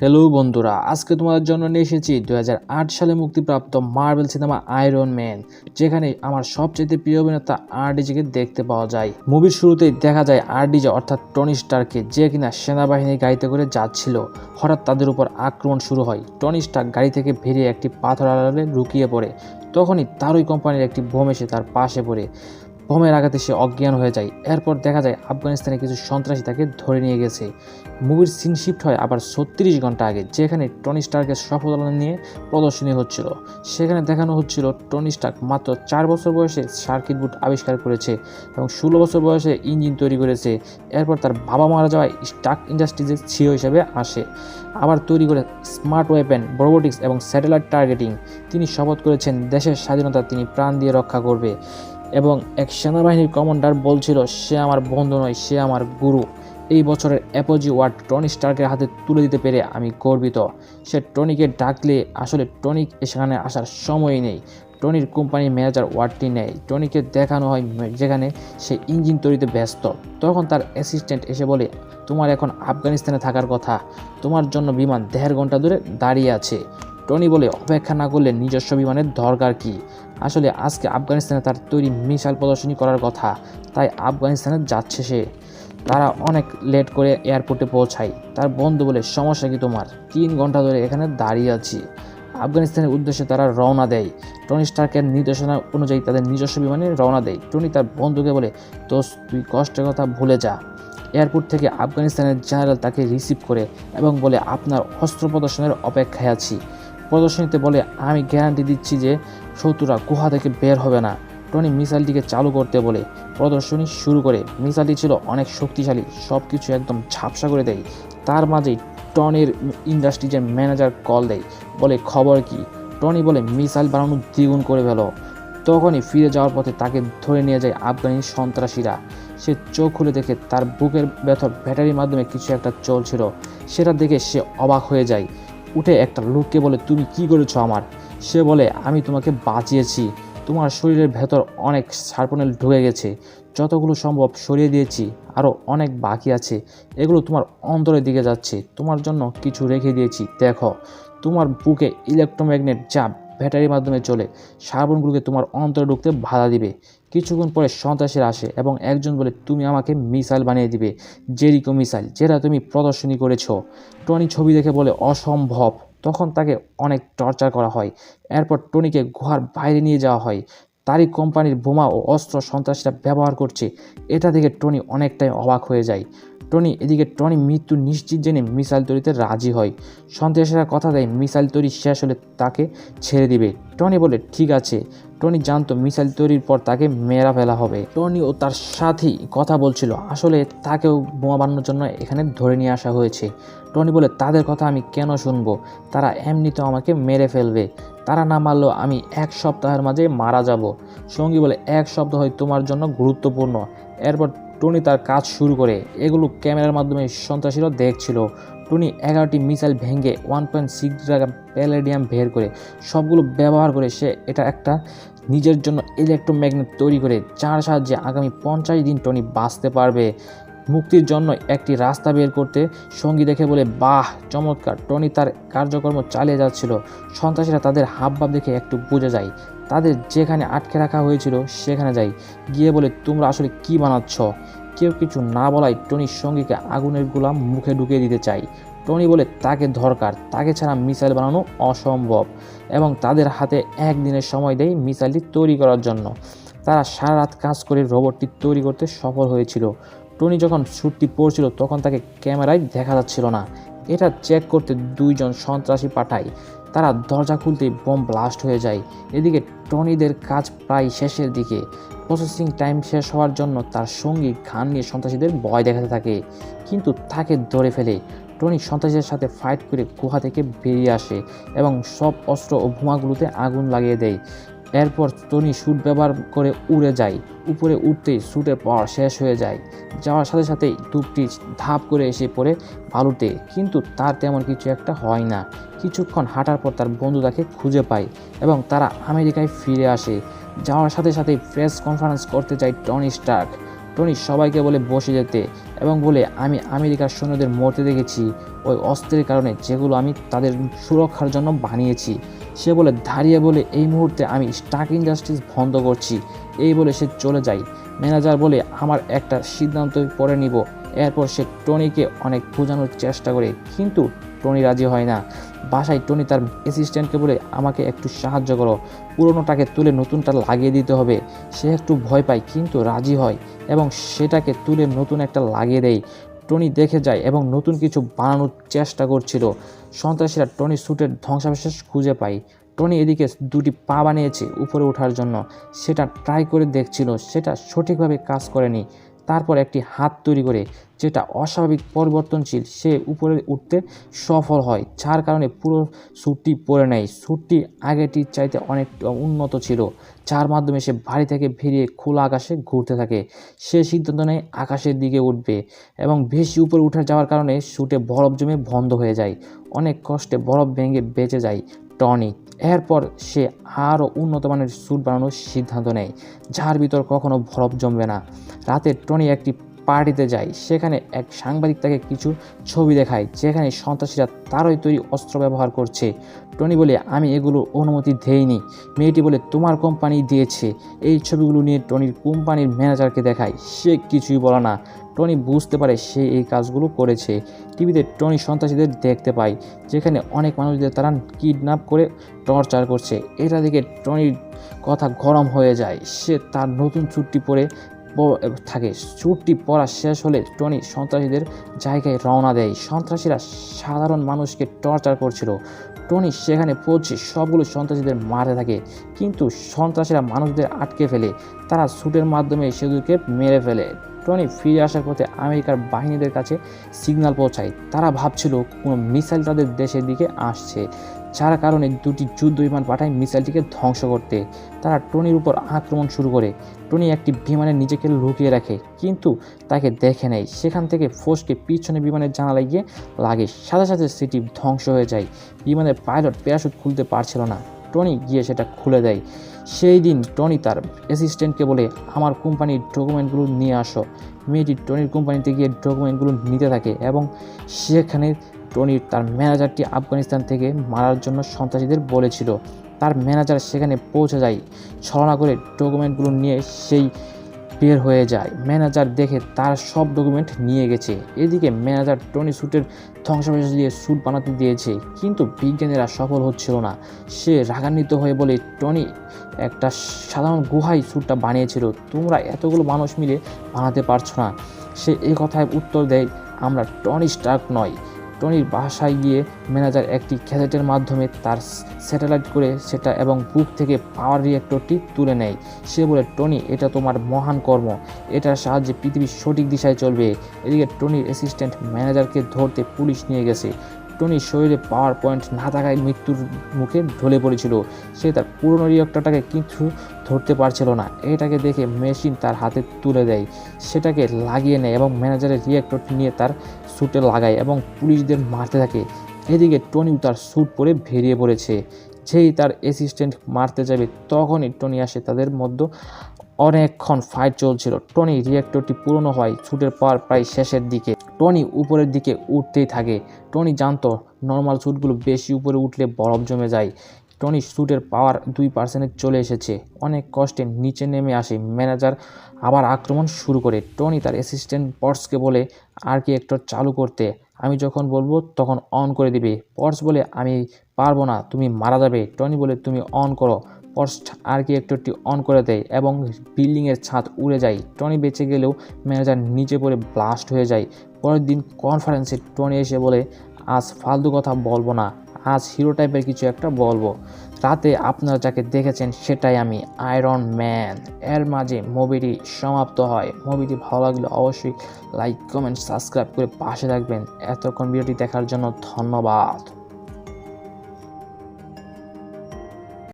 Hello বন্ধুরা, আজকে তোমাদের জন্য নিয়ে এসেছি দুই হাজার আট সালে মুক্তিপ্রাপ্ত মার্বেল সিনেমা আয়রন ম্যান যেখানে আমার সবচেয়ে প্রিয় অভিনেতা আরডিজিকে দেখতে পাওয়া যায়। মুভির শুরুতেই দেখা যায় আরডিজে অর্থাৎ টনি স্টারকে যে কিনা সেনাবাহিনীর গাড়িতে করে যাচ্ছিল। হঠাৎ তাদের উপর আক্রমণ শুরু হয়। টনি স্টার গাড়ি থেকে বেরিয়ে একটি পাথর আড়ালে লুকিয়ে পড়ে। তখনই তারই কোম্পানির একটি বোম এসে তার পাশে পড়ে। বোমের আঘাতে সে অজ্ঞান হয়ে যায়। এরপর দেখা যায় আফগানিস্তানে কিছু সন্ত্রাসী তাকে ধরে নিয়ে গেছে। মুভির সিন শিফট হয় আবার ছত্রিশ ঘণ্টা আগে, যেখানে টনি স্টার্কের সফলতা নিয়ে প্রদর্শনী হচ্ছিল। সেখানে দেখানো হচ্ছিল টনি স্টার্ক মাত্র চার বছর বয়সে সার্কিট বুট আবিষ্কার করেছে এবং ষোলো বছর বয়সে ইঞ্জিন তৈরি করেছে। এরপর তার বাবা মারা যাওয়ায় স্টার্ক ইন্ডাস্ট্রিজের সিও হিসেবে আসে। আবার তৈরি করে স্মার্ট ওয়েপেন, রোবোটিক্স এবং স্যাটেলাইট টার্গেটিং। তিনি শপথ করেছেন, দেশের স্বাধীনতা তিনি প্রাণ দিয়ে রক্ষা করবে। এবং এক সেনাবাহিনীর কমান্ডার বলছিল, সে আমার বন্ধু নয়, সে আমার গুরু। এই বছরের অ্যাপোজি ওয়ার্ড টনি স্টার্কের হাতে তুলে দিতে পেরে আমি গর্বিত। সে টনিকে ডাকলে আসলে টনিক সেখানে আসার সময় নেই। টনির কোম্পানির ম্যানেজার ওয়ার্ডটি নেয় টনিকে দেখানো হয় যেখানে সে ইঞ্জিন তৈরিতে ব্যস্ত। তখন তার অ্যাসিস্ট্যান্ট এসে বলে, তোমার এখন আফগানিস্তানে থাকার কথা। তোমার জন্য বিমান দেড় ঘণ্টা ধরে দাঁড়িয়ে আছে। টনি বলে, অপেক্ষা না করলে নিজস্ব বিমানের দরকার কি? আসলে আজকে আফগানিস্তানে তার তৈরি মিসাইল প্রদর্শনী করার কথা, তাই আফগানিস্তানে যাচ্ছে সে। তারা অনেক লেট করে এয়ারপোর্টে পৌঁছায়। তার বন্ধু বলে, সমস্যা কি তোমার? তিন ঘণ্টা ধরে এখানে দাঁড়িয়ে আছি। আফগানিস্তানের উদ্দেশ্যে তারা রওনা দেয়। টনি স্টার্কের নির্দেশনা অনুযায়ী তাদের নিজস্ব বিমানে রওনা দেয়। টনি তার বন্ধুকে বলে, দোস্ত, তুই কষ্টের কথা ভুলে যা। এয়ারপোর্ট থেকে আফগানিস্তানের জেনারেল তাকে রিসিভ করে এবং বলে, আপনার অস্ত্র প্রদর্শনের অপেক্ষায় আছি। প্রদর্শনীতে বলে, আমি গ্যারান্টি দিচ্ছি যে শত্রুরা গুহা থেকে বের হবে না। টনি মিসাইলটিকে চালু করতে বলে প্রদর্শনী শুরু করে। মিসাইলটি ছিল অনেক শক্তিশালী সব কিছু একদম ঝাপসা করে দেয়। তার মাঝেই টনির ইন্ডাস্ট্রিজের ম্যানেজার কল দেয়, বলে, খবর কি? টনি বলে, মিসাইল বানানো দ্বিগুণ করে ফেলো। তখনই ফিরে যাওয়ার পথে তাকে ধরে নিয়ে যায় আফগানি সন্ত্রাসীরা। সে চোখ খুলে দেখে তার বুকের ভেতর ব্যাটারির মাধ্যমে কিছু একটা চলছিল। সেটা দেখে সে অবাক হয়ে যায়। উঠে একটা লোককে বলে, তুমি কি করেছ আমার? সে বলে, আমি তোমাকে বাঁচিয়েছি। তোমার শরীরের ভেতর অনেক সার্পনেল ঢুকে গেছে। যতগুলো সম্ভব সরিয়ে দিয়েছি। আরও অনেক বাকি আছে। এগুলো তোমার অন্তরের দিকে যাচ্ছে। তোমার জন্য কিছু রেখে দিয়েছি। দেখো, তোমার বুকে ইলেকট্রোম্যাগনেট চাপ ব্যাটারির মাধ্যমে চলে সার্বনগুলোকে তোমার অন্তরে ঢুকতে বাধা দিবে। কিছুক্ষণ পরে সন্ত্রাসীরা আসে এবং একজন বলে, তুমি আমাকে মিসাইল বানিয়ে দিবে, জেরিকো মিসাইল, যেটা তুমি প্রদর্শনী করেছ। টনি ছবি দেখে বলে, অসম্ভব। তখন তাকে অনেক টর্চার করা হয়। এরপর টনিকে গুহার বাইরে নিয়ে যাওয়া হয়। তারই কোম্পানির বোমা ও অস্ত্র সন্ত্রাসীরা ব্যবহার করছে। এটা দেখে টনি অনেকটাই অবাক হয়ে যায়। টনি, এদিকে টনি মৃত্যু নিশ্চিত জেনে মিসাইল তৈরিতে রাজি হয়। সন্ত্রাসীরা কথা দেয়, মিসাইল তৈরি শেষ হলে তাকে ছেড়ে দিবে। টনি বলে, ঠিক আছে। টনি জানতো মিসাইল তৈরির পর তাকে মেরা ফেলা হবে। টনি ও তার সাথী কথা বলছিল, আসলে তাকেও বোমা বানানোর জন্য এখানে ধরে নিয়ে আসা হয়েছে। টনি বলে, তাদের কথা আমি কেন শুনব? তারা এমনিতেও আমাকে মেরে ফেলবে। তারা না মারলেও আমি এক সপ্তাহের মাঝে মারা যাব। সঙ্গী বলে, এক সপ্তাহ হয় তোমার জন্য গুরুত্বপূর্ণ। এরপর টনি তার কাজ শুরু করে। এগুলো ক্যামেরার মাধ্যমে সন্ত্রাসীরা দেখছিল। টনি এগারোটি মিসাইল ভেঙে one point six gram palladium বের করে সবগুলো ব্যবহার করে সে এটা একটা নিজের জন্য ইলেকট্রোম্যাগনেট তৈরি করে, যার সাহায্যে আগামী পঞ্চাশ দিন টনি বাঁচতে পারবে। মুক্তির জন্য একটি রাস্তা বের করতে সঙ্গী দেখে বলে, বাহ, চমৎকার। টনি তার কার্যক্রম চালিয়ে যাচ্ছিল। সন্ত্রাসীরা তাদের হাবভাব দেখে একটু বুঝে যায়। তাদের যেখানে আটকে রাখা হয়েছিল সেখানে যাই। গিয়ে বলে, তোমরা আসলে কি বানাচ্ছ? কেউ কিছু না বলায় টনির সঙ্গীকে আগুনের গোলাম মুখে ঢুকিয়ে দিতে চাই টনি বলে, তাকে দরকার। তাকে ছাড়া মিসাইল বানানো অসম্ভব এবং তাদের হাতে একদিনের সময় দেয় মিসাইলটি তৈরি করার জন্য। তারা সারা রাত কাজ করে রোবটটি তৈরি করতে সফল হয়েছিল। টনি যখন শ্যুটটি পড়ছিল তখন তাকে ক্যামেরায় দেখা যাচ্ছিল না। এটা চেক করতে দুইজন সন্ত্রাসী পাঠায়। তারা দরজা খুলতেই বোম ব্লাস্ট হয়ে যায়। এদিকে টনিদের কাজ প্রায় শেষের দিকে। প্রসেসিং টাইম শেষ হওয়ার জন্য তার সঙ্গী ঘান নিয়ে সন্ত্রাসীদের ভয় দেখাতে থাকে। কিন্তু তাকে ধরে ফেলে। টনি সন্ত্রাসীদের সাথে ফাইট করে গুহা থেকে বেরিয়ে আসে এবং সব অস্ত্র ও বোমাগুলোতে আগুন লাগিয়ে দেয়। এরপর টনি শ্যুট ব্যবহার করে উড়ে যায়। উপরে উঠতেই শ্যুটের পাওয়ার শেষ হয়ে যায়। যাওয়ার সাথে সাথেই টুপটি ধাপ করে এসে পড়ে বালুতে। কিন্তু তার তেমন কিছু একটা হয় না। কিছুক্ষণ হাঁটার পর তার বন্ধু তাকে খুঁজে পায় এবং তারা আমেরিকায় ফিরে আসে। যাওয়ার সাথে সাথেই প্রেস কনফারেন্স করতে যায় টনি স্টার্ক। টনি সবাইকে বলে বসে যেতে এবং বলে, আমি আমেরিকার সৈন্যদের মরতে দেখেছি। ওই অস্ত্রের কারণে যেগুলো আমি তাদের সুরক্ষার জন্য বানিয়েছি। সে বলে, দাঁড়িয়ে বলে, এই মুহূর্তে আমি স্টাক ইন্ডাস্ট্রিজ বন্ধ করছি। এই বলে সে চলে যায়। ম্যানেজার বলে, আমার একটা সিদ্ধান্ত পরে নিব। এরপর সে টনিকে অনেক বোঝানোর চেষ্টা করে, কিন্তু টনি রাজি হয় না। বাসায় টনি তার অ্যাসিস্ট্যান্টকে বলে, আমাকে একটু সাহায্য করো। পুরনোটাকে তুলে নতুনটা লাগিয়ে দিতে হবে। সে একটু ভয় পায়, কিন্তু রাজি হয় এবং সেটাকে তুলে নতুন একটা লাগিয়ে দেয়। টনি দেখে যায় এবং নতুন কিছু বানানোর চেষ্টা করছিল। সন্ত্রাসীরা টনি স্যুটের ধ্বংসাবশেষ খুঁজে পায়। টনি এদিকে দুটি পা বানিয়েছে উপরে ওঠার জন্য। সেটা ট্রাই করে দেখছিল, সেটা সঠিকভাবে কাজ করেনি। তারপর একটি হাত তৈরি করে যেটা অস্বাভাবিক পরিবর্তনশীল, সে উপরে উঠতে সফল হয়, যার কারণে পুরো স্যুটটি পরে নেয়। স্যুটটি আগেটির চাইতে অনেক উন্নত ছিল, যার মাধ্যমে সে বাড়ি থেকে বেরিয়ে খোলা আকাশে ঘুরতে থাকে। সে সিদ্ধান্ত নেয় আকাশের দিকে উঠবে এবং বেশি উপরে উঠে যাওয়ার কারণে স্যুটে বরফ জমে বন্ধ হয়ে যায়। অনেক কষ্টে বরফ ভেঙে বেঁচে যায় টনি এরপর সে আরও উন্নত মানের স্যুট বানানোর সিদ্ধান্ত নেয়, যার ভিতর কখনো বরফ জমবে না। রাতে টনি একটি পার্টিতে যায়, সেখানে এক সাংবাদিক তাকে কিছু ছবি দেখায়, যেখানে সন্ত্রাসীরা তারই তৈরি অস্ত্র ব্যবহার করছে। টনি বলে, আমি এগুলো অনুমতি দেইনি। মেয়েটি বলে, তোমার কোম্পানি দিয়েছে। এই ছবিগুলো নিয়ে টনির কোম্পানির ম্যানেজারকে দেখায়, সে কিছুই বলে না। টনি বুঝতে পারে সে এই কাজগুলো করেছে। টিভিতে টনি সন্ত্রাসীদের দেখতে পায়, যেখানে অনেক মানুষদের তারা কিডন্যাপ করে টর্চার করছে। এটা দেখে টনির কথা গরম হয়ে যায়। সে তার নতুন চুট্টি পরে থাকে। চুটটি পরা শেষ হলে টনি সন্ত্রাসীদের জায়গায় রওনা দেয়। সন্ত্রাসীরা সাধারণ মানুষকে টর্চার করছিল। টনি সেখানে পৌঁছে সবগুলো সন্ত্রাসীদের মারতে থাকে। কিন্তু সন্ত্রাসীরা মানুষদের আটকে ফেলে। তারা স্যুটের মাধ্যমে সেগুলোকে মেরে ফেলে। টনি ফিরে আসার পথে আমেরিকার বাহিনীদের কাছে সিগন্যাল পৌঁছায়। তারা ভাবছিল, কোনো মিসাইল তাদের দেশের দিকে আসছে। যার কারণে দুটি যুদ্ধ বিমান পাঠায় মিসাইলটিকে ধ্বংস করতে। তারা টনির উপর আক্রমণ শুরু করে। টনি একটি বিমানে নিজেকে লুকিয়ে রাখে, কিন্তু তাকে দেখে নেয়। সেখান থেকে ফোর্সকে পিছনে বিমানের জানালায় গিয়ে লাগে। সাথে সাথে সেটি ধ্বংস হয়ে যায়। বিমানের পাইলট প্যারাশুট খুলতে পারছিল না। টনি গিয়ে সেটা খুলে দেয়। সেই দিন টনি তার অ্যাসিস্ট্যান্টকে বলে, আমার কোম্পানির ডকুমেন্টগুলো নিয়ে আসো। মেয়েটি টনির কোম্পানিতে গিয়ে ডকুমেন্টগুলো নিতে থাকে এবং সেখানে টনির তার ম্যানেজারটি আফগানিস্তান থেকে মারার জন্য সন্ত্রাসীদের বলেছিল। তার ম্যানেজার সেখানে পৌঁছে যায়। ছলনা করে ডকুমেন্টগুলো নিয়ে সেই বের হয়ে যায়। ম্যানেজার দেখে তার সব ডকুমেন্ট নিয়ে গেছে। এদিকে ম্যানেজার টনি স্যুটের ধ্বংসাবশেষ দিয়ে স্যুট বানাতে দিয়েছে, কিন্তু বিজ্ঞানীরা সফল হচ্ছিল না। সে রাগান্বিত হয়ে বলে টনি একটা সাধারণ গুহায় স্যুটটা বানিয়েছিল, তোমরা এতগুলো মানুষ মিলে বানাতে পারছ না। সে এই কথায় উত্তর দেয়, আমরা টনি স্টার্ক নয়। টনির বাসায় গিয়ে ম্যানেজার একটি ক্যাসেটের মাধ্যমে তার স্যাটেলাইট করে সেটা এবং বুক থেকে পাওয়ার রিয়েক্টরটি তুলে নেয়। সে বলে, টনি, এটা তোমার মহান কর্ম। এটার সাহায্যে পৃথিবীর সঠিক দিশায় চলবে। এদিকে টনির অ্যাসিস্ট্যান্ট ম্যানেজারকে ধরতে পুলিশ নিয়ে গেছে। টনির শরীরে পাওয়ার পয়েন্ট না থাকায় মৃত্যুর মুখে ঢলে পড়েছিল। সে তার পুরনো রিয়েক্টরটাকে কিছু ধরতে পারছিল না। এটাকে দেখে মেশিন তার হাতে তুলে দেয়। সেটাকে লাগিয়ে নেয় এবং ম্যানেজারের রিয়েক্টরটি নিয়ে তার স্যুটে লাগায় এবং পুলিশদের মারতে থাকে। এদিকে টনিও তার স্যুট পরে বেরিয়ে পড়েছে। যেই তার অ্যাসিস্ট্যান্ট মারতে যাবে, তখনই টনি আসে তাদের মধ্যে। অনেকক্ষণ ফাইট চলছিল। টনি রিয়েক্টরটি পুরনো হয়, স্যুটের পাওয়ার প্রায় শেষের দিকে। টনি উপরের দিকে উঠতেই থাকে। টনি জানতো নর্মাল স্যুটগুলো বেশি উপরে উঠলে বরফ জমে যায়। টনি স্যুটের পাওয়ার দুই পার্সেন্টে চলে এসেছে। অনেক কষ্টে নিচে নেমে আসে ম্যানেজার আবার আক্রমণ শুরু করে টনি তার অ্যাসিস্ট্যান্ট পর্সকে বলে, আর কি একটু চালু করতে? আমি যখন বলব তখন অন করে দিবে। পর্স বলে, আমি পারব না, তুমি মারা যাবে। টনি বলে, তুমি অন করো। পর্স আর কি একটুটি অন করে দেয় এবং বিল্ডিংয়ের ছাদ উড়ে যায়। টনি বেঁচে গেলেও ম্যানেজার নিচে পড়ে ব্লাস্ট হয়ে যায়। পরের দিন কনফারেন্সে টনি এসে বলে, আজ ফালতু কথা বলব না। আজ হিরো টাইপের কিছু একটা বলব। রাতে আপনারা যাকে দেখেছেন সেটাই আমি আয়রন ম্যান এর মাঝে মুভিটি সমাপ্ত হয়। মুভিটি ভালো লাগলে অবশ্যই লাইক কমেন্ট সাবস্ক্রাইব করে পাশে থাকবেন। এতক্ষণ ভিডিওটি দেখার জন্য ধন্যবাদ।